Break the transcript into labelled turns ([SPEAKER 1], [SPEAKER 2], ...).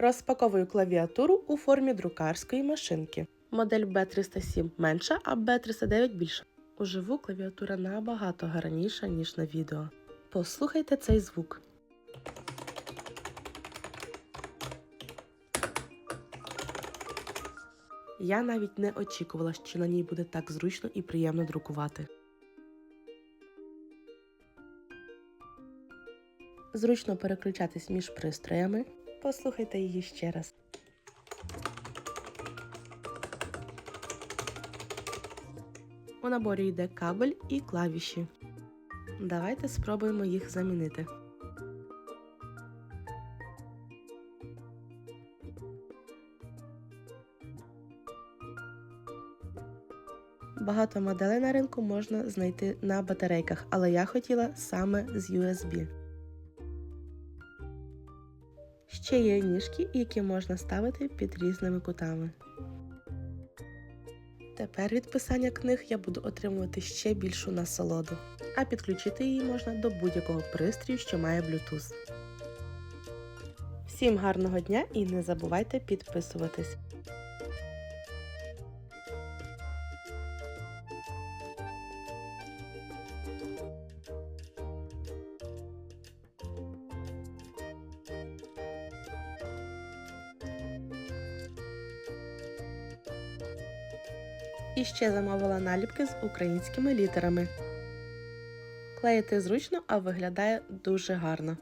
[SPEAKER 1] Розпаковую клавіатуру у формі друкарської машинки. Модель B307 менша, а B309 більша. Уживу клавіатура набагато гарніша, ніж на відео. Послухайте цей звук. Я навіть не очікувала, що на ній буде так зручно і приємно друкувати. Зручно переключатись між пристроями. Послухайте її ще раз. У наборі йде кабель і клавіші. Давайте спробуємо їх замінити. Багато моделей на ринку можна знайти на батарейках, але я хотіла саме з USB. Ще є ніжки, які можна ставити під різними кутами. Тепер від писання книг я буду отримувати ще більшу насолоду, а підключити її можна до будь-якого пристрою, що має Bluetooth. Всім гарного дня і не забувайте підписуватись. І ще замовила наліпки з українськими літерами. Клеїти зручно, а виглядає дуже гарно.